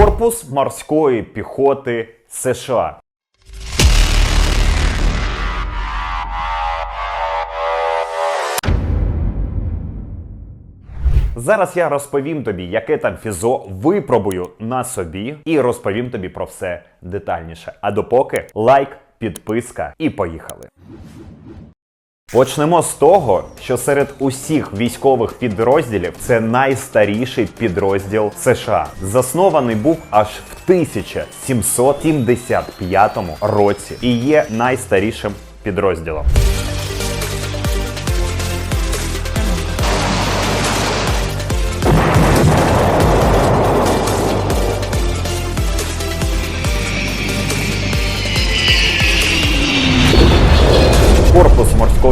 Корпус морської піхоти США. Зараз я розповім тобі, яке там фізо випробую на собі, і розповім тобі про все детальніше. А допоки лайк, підписка і поїхали. Почнемо з того, що серед усіх військових підрозділів це найстаріший підрозділ США. Заснований був аж в 1775 році і є найстарішим підрозділом.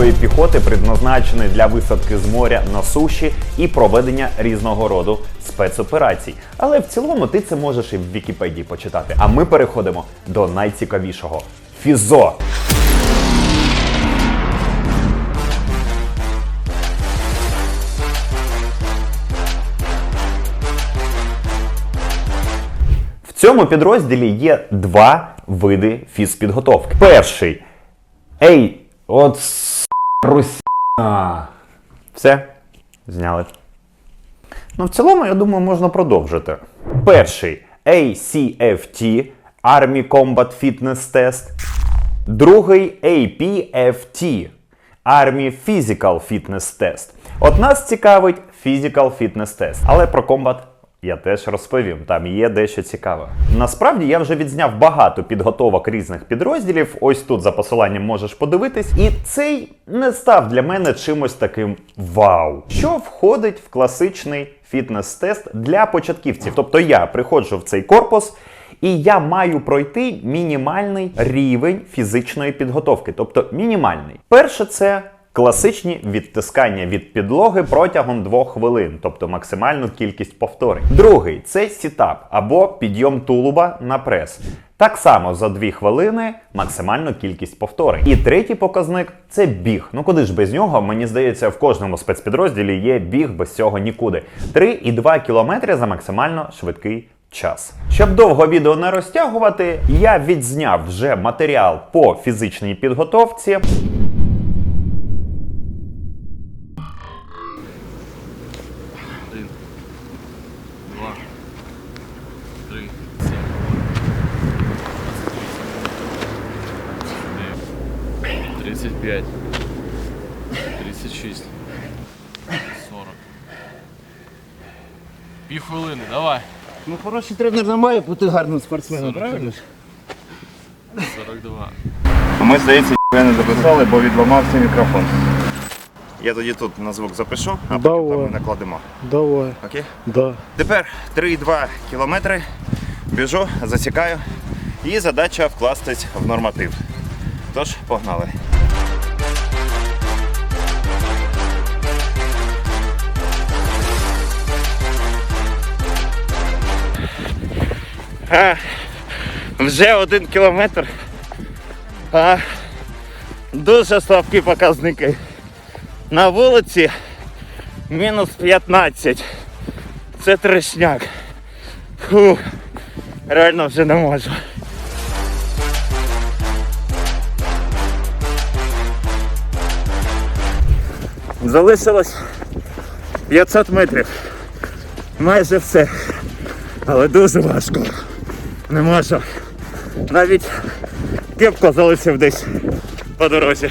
Морської піхоти предназначений для висадки з моря на суші і проведення різного роду спецоперацій. Але в цілому ти це можеш і в Вікіпедії почитати. А ми переходимо до найцікавішого фізо. В цьому підрозділі є два види фізпідготовки. Перший Ей, от с- Все, зняли. Ну, в цілому, я думаю, можна продовжити. Перший ACFT Army Combat Fitness Test. Другий APFT Army Physical Fitness Test. От нас цікавить Physical Fitness Test. Але про комбат я теж розповім, там є дещо цікаве. Насправді я вже відзняв багато підготовок різних підрозділів. Ось тут за посиланням можеш подивитись. І цей не став для мене чимось таким вау. Що входить в класичний фітнес-тест для початківців? Тобто я приходжу в цей корпус. І я маю пройти мінімальний рівень фізичної підготовки, тобто мінімальний. Перше, це класичні відтискання від підлоги протягом 2 хвилин, тобто максимальну кількість повторень. Другий це сітап або підйом тулуба на прес. Так само за 2 хвилини максимальну кількість повторень. І третій показник це біг. Ну куди ж без нього? Мені здається, в кожному спецпідрозділі є біг без цього нікуди. 3,2 кілометри за максимально швидкий час. Щоб довго відео не розтягувати, я відзняв вже матеріал по фізичній підготовці. 35, 36, 40. Пів хвилини, давай. Ну хороший тренер немає, бо ти гарним спортсменом, правильно? 42. Ми, здається, ніхуя не записали, бо відламався мікрофон. Я тоді тут на звук запишу, а Давай. там ми накладемо. Давай. Окей? Да. Тепер 3,2 кілометри. Біжу, засікаю. І задача вкластись в норматив. Тож, погнали. А, вже один кілометр. А, дуже слабкі показники. На вулиці мінус 15. Це трешняк. Фу, реально вже не можу. Залишилось 500 метрів. Майже все. Але дуже важко. Не можу. Навіть кепку залишив десь по дорозі.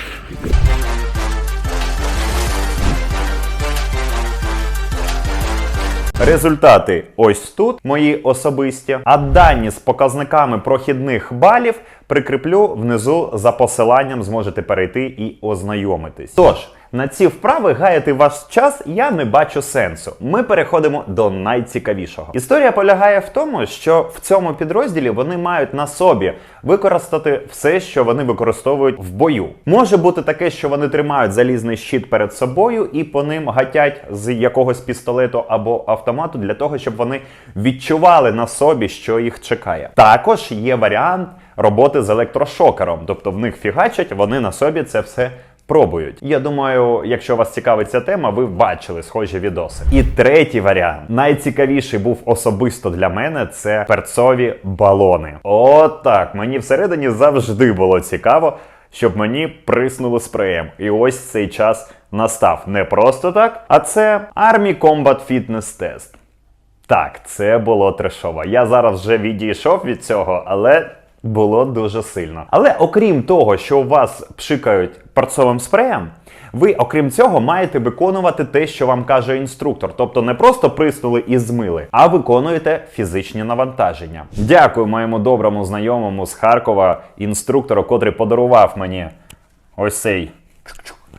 Результати ось тут, мої особисті. А дані з показниками прохідних балів прикріплю внизу за посиланням, зможете перейти і ознайомитись. Тож, на ці вправи гаяти ваш час я не бачу сенсу. Ми переходимо до найцікавішого. Історія полягає в тому, що в цьому підрозділі вони мають на собі використати все, що вони використовують в бою. Може бути таке, що вони тримають залізний щит перед собою і по ним гатять з якогось пістолету або автомату для того, щоб вони відчували на собі, що їх чекає. Також є варіант роботи з електрошокером, тобто в них фігачать, вони на собі це все пробують. Я думаю, якщо вас цікавить ця тема, ви бачили схожі відоси. І третій варіант, найцікавіший був особисто для мене, це перцові балони. От так, мені всередині завжди було цікаво, щоб мені приснули спреєм. І ось цей час настав не просто так, а це Army Combat Fitness Test. Так, це було трешово. Я зараз вже відійшов від цього, але було дуже сильно. Але окрім того, що у вас пшикають парцовим спреєм, ви, окрім цього, маєте виконувати те, що вам каже інструктор. Тобто не просто приснули і змили, а виконуєте фізичні навантаження. Дякую моєму доброму знайомому з Харкова, інструктору, котрий подарував мені ось цей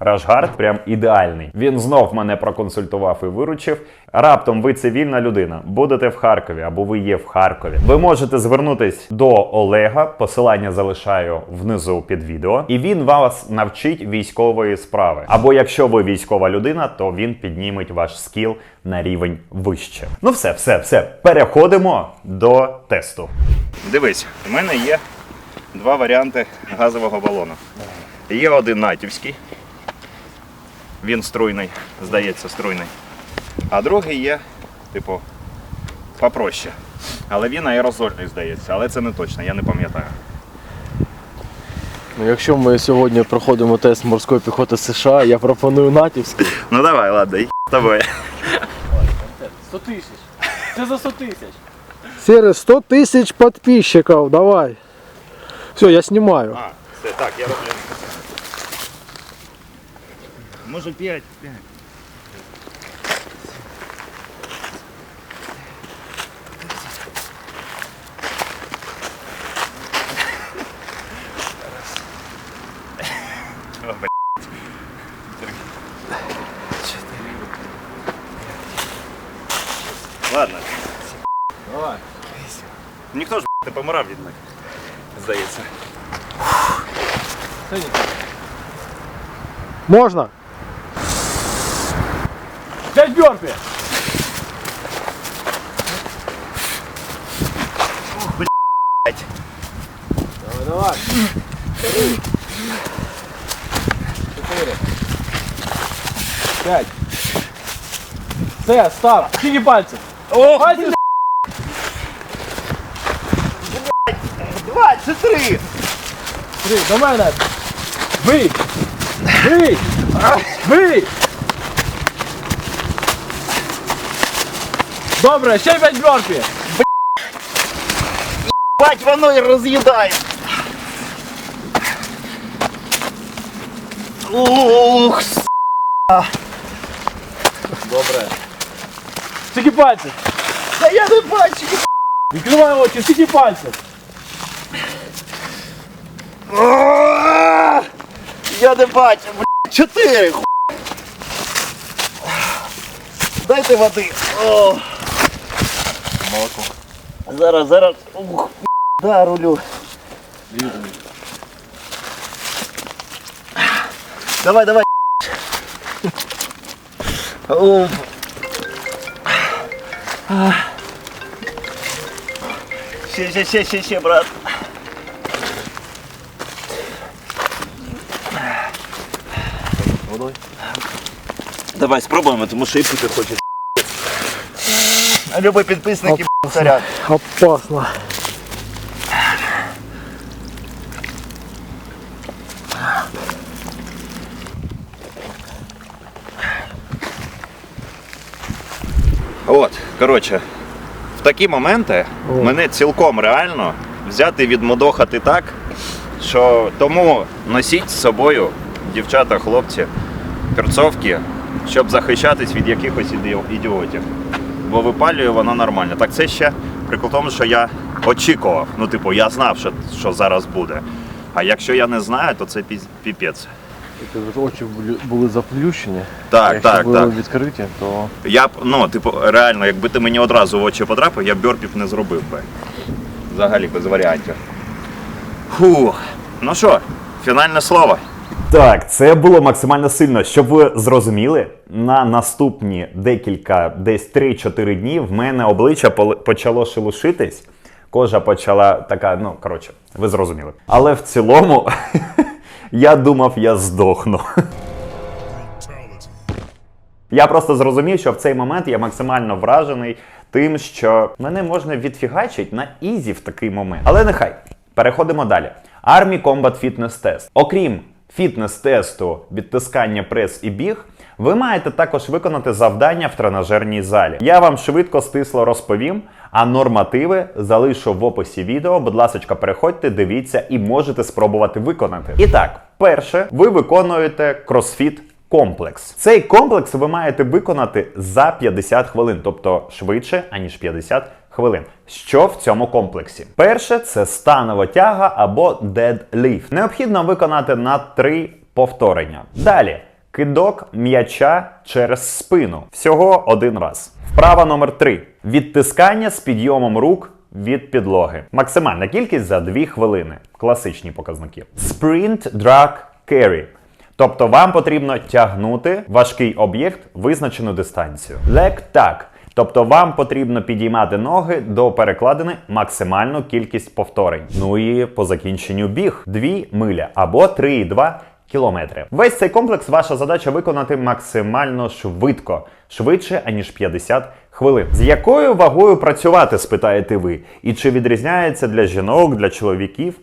Рашгард прям ідеальний. Він знов мене проконсультував і виручив. Раптом ви цивільна людина, будете в Харкові або ви є в Харкові. Ви можете звернутись до Олега. Посилання залишаю внизу під відео, і він вас навчить військової справи. Або якщо ви військова людина, то він підніметь ваш скіл на рівень вище. Ну все, все, все. Переходимо до тесту. Дивись, у мене є два варіанти газового балону. Є один натівський, він струйний, здається, струйний. А другий є, типу, попроще. Але він аерозольний, здається, але це не точно, я не пам'ятаю. Ну, якщо ми сьогодні проходимо тест морської піхоти США, я пропоную натівський. Ну давай, ладно, і з тобою. 100 тисяч. Це за 100 тисяч. Серый, 100 тысяч подписчиков, давай. Все, я снимаю. А, все, так, я роблю. Може 5, 5. Ладно. Давай. Ніхто ж не помирав від них, здається. Можно? 5 бьорпі! Давай, давай. Три. Чотири. П'ять. Все, старт. Скільки пальців? О, Пальців! два, це три! Три, до мене. Бий! Бий! Добре, ще 5 бьорпі! Бать, воно і роз'їдає. Ух, с- Добре. Скільки пальців? та я не бачу. Відкривай очі, скільки пальців? А, Я не бачу, блядь, чотири. ху- Дайте води. О. Молоко. Зараз, зараз. Ух, да, рулю. Давай, давай. Оп. Ще, ще, ще, ще, ще, брат. Водой. Давай спробуємо, тому що і пити хочеш. Любий підписник і царя. Опасно. От, коротше, в такі моменти О. мене цілком реально взяти відмудохати так, що тому носіть з собою, дівчата, хлопці, перцовки, щоб захищатись від якихось ідіотів. Бо випалює воно нормально. Так це ще прикол тому, що я очікував. Ну, типу, я знав, що, що зараз буде. А якщо я не знаю, то це піпець. Очі були- були заплющені. Так, Якщо так, були так. відкриті, то Я б, ну, типу, реально, якби ти мені одразу в очі потрапив, я б бьорпів не зробив би. Взагалі без варіантів. Фух. Ну що, фінальне слово. Так, це було максимально сильно. Щоб ви зрозуміли, на наступні декілька, десь 3-4 дні в мене обличчя почало шелушитись. Кожа почала така, ну коротше, ви зрозуміли. Але в цілому Я думав, я здохну. Я просто зрозумів, що в цей момент я максимально вражений тим, що мене можна відфігачити на ізі в такий момент. Але нехай. Переходимо далі. Army Combat Fitness Test. Окрім фітнес-тесту, відтискання прес і біг, ви маєте також виконати завдання в тренажерній залі. Я вам швидко стисло розповім, а нормативи залишу в описі відео. Будь ласка, переходьте, дивіться і можете спробувати виконати. І так, перше, ви виконуєте кросфіт комплекс. Цей комплекс ви маєте виконати за 50 хвилин, тобто швидше, аніж 50 хвилин. Що в цьому комплексі? Перше це станова тяга або deadlift. Необхідно виконати на 3 повторення. Далі кидок м'яча через спину. Всього один раз. Вправа номер 3. Відтискання з підйомом рук від підлоги. Максимальна кількість за 2 хвилини. Класичні показники. Sprint drag carry. Тобто вам потрібно тягнути важкий об'єкт визначену дистанцію. Leg tag. Тобто вам потрібно підіймати ноги до перекладини максимальну кількість повторень. Ну і по закінченню біг 2 миля або 3,2 кілометри. Весь цей комплекс ваша задача виконати максимально швидко, швидше аніж 50 хвилин. З якою вагою працювати, спитаєте ви? І чи відрізняється для жінок, для чоловіків?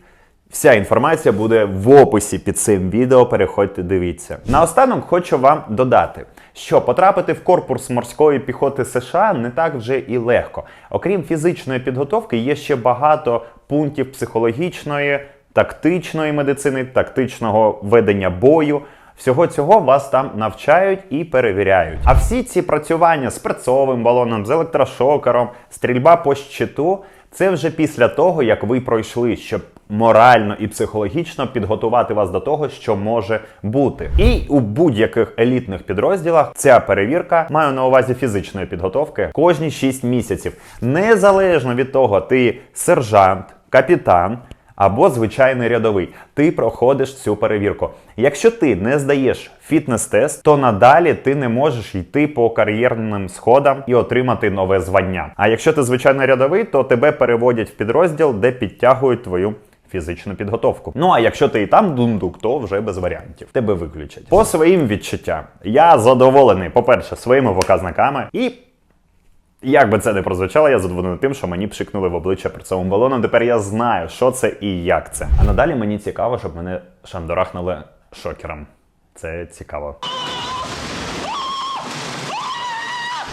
Вся інформація буде в описі під цим відео. Переходьте, дивіться. Наостанок хочу вам додати, що потрапити в корпус морської піхоти США не так вже і легко. Окрім фізичної підготовки, є ще багато пунктів психологічної, тактичної медицини, тактичного ведення бою. Всього цього вас там навчають і перевіряють. А всі ці працювання з перцовим балоном, з електрошокером, стрільба по щиту це вже після того, як ви пройшли, щоб морально і психологічно підготувати вас до того, що може бути. І у будь-яких елітних підрозділах ця перевірка маю на увазі фізичної підготовки кожні 6 місяців, незалежно від того, ти сержант, капітан або звичайний рядовий. Ти проходиш цю перевірку. Якщо ти не здаєш фітнес-тест, то надалі ти не можеш йти по кар'єрним сходам і отримати нове звання. А якщо ти звичайний рядовий, то тебе переводять в підрозділ, де підтягують твою. Фізичну підготовку. Ну а якщо ти і там дундук, то вже без варіантів. Тебе виключать. По своїм відчуттям, я задоволений, по-перше, своїми показниками і як би це не прозвучало, я задоволений тим, що мені пшикнули в обличчя перцевим балоном. Тепер я знаю, що це і як це. А надалі мені цікаво, щоб мене шандорахнули шокером. Це цікаво.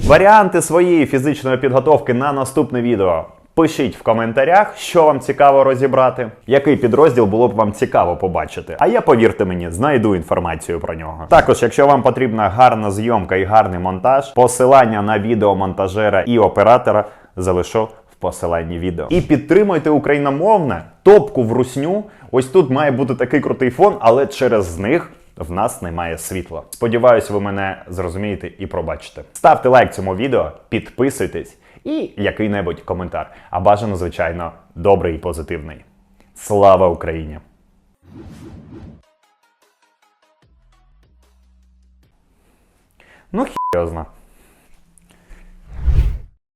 Варіанти своєї фізичної підготовки на наступне відео. Пишіть в коментарях, що вам цікаво розібрати, який підрозділ було б вам цікаво побачити. А я, повірте мені, знайду інформацію про нього. Також, якщо вам потрібна гарна зйомка і гарний монтаж, посилання на відео монтажера і оператора залишу в посиланні відео. І підтримуйте україномовне топку в русню. Ось тут має бути такий крутий фон, але через них. В нас немає світла. Сподіваюсь, ви мене зрозумієте і пробачите. Ставте лайк цьому відео, підписуйтесь і який-небудь коментар. А бажано, звичайно, добрий і позитивний. Слава Україні! Ну, хі його зна.